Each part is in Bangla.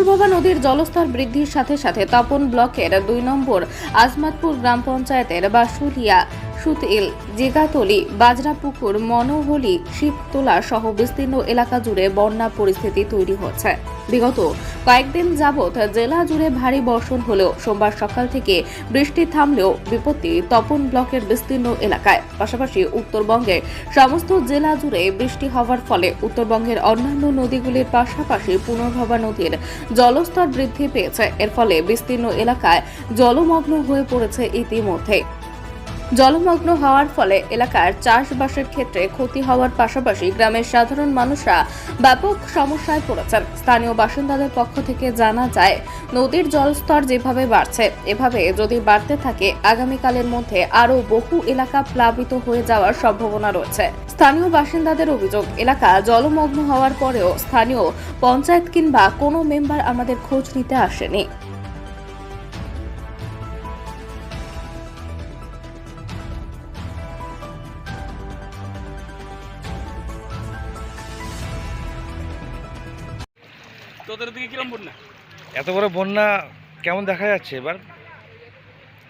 পুনর্ভবা নদীর জলস্তর বৃদ্ধির সাথে সাথে তপন ব্লকের দুই নম্বর আজমাতপুর গ্রাম পঞ্চায়েতের বাসুলিয়া সুতিল জিগাতলি, বাজরাপুকুর, মনোহলি শিবতোলা সহ বিস্তীর্ণ এলাকা জুড়ে বন্যা পরিস্থিতি তৈরি হচ্ছে। বিগত কয়েকদিন যাবৎ জেলা জুড়ে ভারী বর্ষণ হলেও সোমবার সকাল থেকে বৃষ্টি থামলেও বিপত্তি তপন ব্লকের বিস্তীর্ণ এলাকায়। পাশাপাশি উত্তরবঙ্গের সমস্ত জেলা জুড়ে বৃষ্টি হওয়ার ফলে উত্তরবঙ্গের অন্যান্য নদীগুলির পাশাপাশি পুনর্ভবা নদীর জলস্তর বৃদ্ধি পেয়েছে। এর ফলে বিস্তীর্ণ এলাকায় জলমগ্ন হয়ে পড়েছে ইতিমধ্যে জলমগ্ন হওয়ার ফলে এলাকার চাষবাসের ক্ষেত্রে ক্ষতি হওয়ার পাশাপাশি গ্রামের সাধারণ মানুষরা ব্যাপক সমস্যায় পড়েছেন। স্থানীয় বাসিন্দাদের পক্ষ থেকে জানা যায়, নদীর জলস্তর যেভাবে বাড়ছে, এভাবে যদি বাড়তে থাকে, আগামীকালের মধ্যে আরও বহু এলাকা প্লাবিত হয়ে যাওয়ার সম্ভাবনা রয়েছে। স্থানীয় বাসিন্দাদের অভিযোগ, এলাকা জলমগ্ন হওয়ার পরেও স্থানীয় পঞ্চায়েত কিংবা কোনো মেম্বার আমাদের খোঁজ নিতে আসেনি। তোদের দিকে কিরম বন্যা? এত বড় বন্যা কেমন দেখা যাচ্ছে এবার?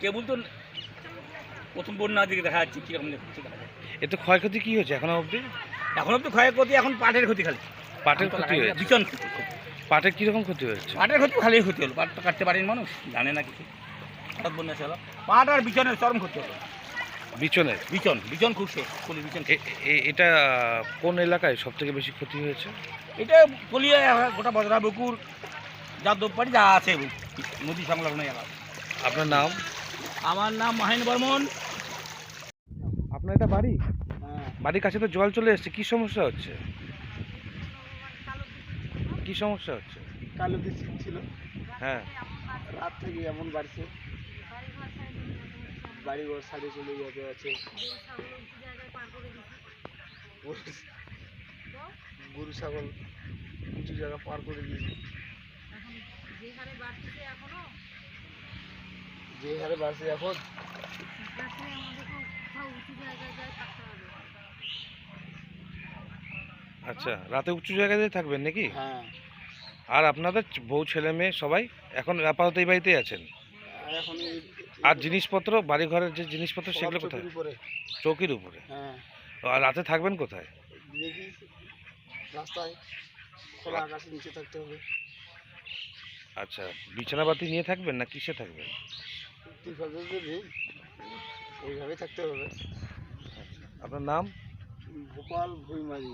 কেবল তো প্রথম বন্যা দিকে দেখা যাচ্ছে কীরকম। এতে ক্ষয়ক্ষতি কি হয়েছে এখনও অবধি? এখন তো ক্ষয়ক্ষতি এখন পাটের ক্ষতি খালি। পাটের ক্ষতি হয়েছে? ভীষণ ক্ষতি পাটের কীরকম ক্ষতি হয়েছে? পাটের ক্ষতি ভালোই ক্ষতি হলো পাট তো কাটতে পারেনি মানুষ জানে না কিছু। হঠাৎ বন্যা ছিল। পাট আর বিচনের চরম ক্ষতি হলো। বিচনের বিচন বিচন খুব কলি বিচন এটা কোন এলাকায় সব থেকে বেশি ক্ষতি হয়েছে? এটা কলিয়া গোটা বজরা বুকুর যাদবপাড়ি যা আছে নদী সংলগ্ন এলাকা। আপনার নাম? আমার নাম মাহিন বর্মন। আপনার এটা বাড়ি? বাড়ির কাছে তো জল চলে এসেছে কি সমস্যা হচ্ছে? কি সমস্যা হচ্ছে? কালো বৃষ্টি ছিল। হ্যাঁ। রাত থেকে এমন বাড়ছে। বাড়ি ঘর সাইডে চলে যেতে আছে। গরু- ছাগল উঁচু জায়গা পার করে দিয়েছে। যে হারে বাড়ছে এখন আচ্ছা রাতে উঁচু জায়গায় থাকবেন নাকি? হ্যাঁ। আর আপনাদের বউ ছেলে মেয়ে সবাই এখন আপাতত এই বাড়িতেই আছেন? এখন আর জিনিসপত্র বাড়ি ঘরের যে জিনিসপত্র সেগুলো কোথায়? চৌকির উপরে। হ্যাঁ। আর রাতে থাকবেন কোথায়? দেখি রাস্তায় খোলা আকাশের নিচে থাকতে হবে। আচ্ছা বিছানাবাতি নিয়ে থাকবেন না কিসে থাকবেন? থাকতে হবে। আপনার নাম? ভোপাল ভুইমারি।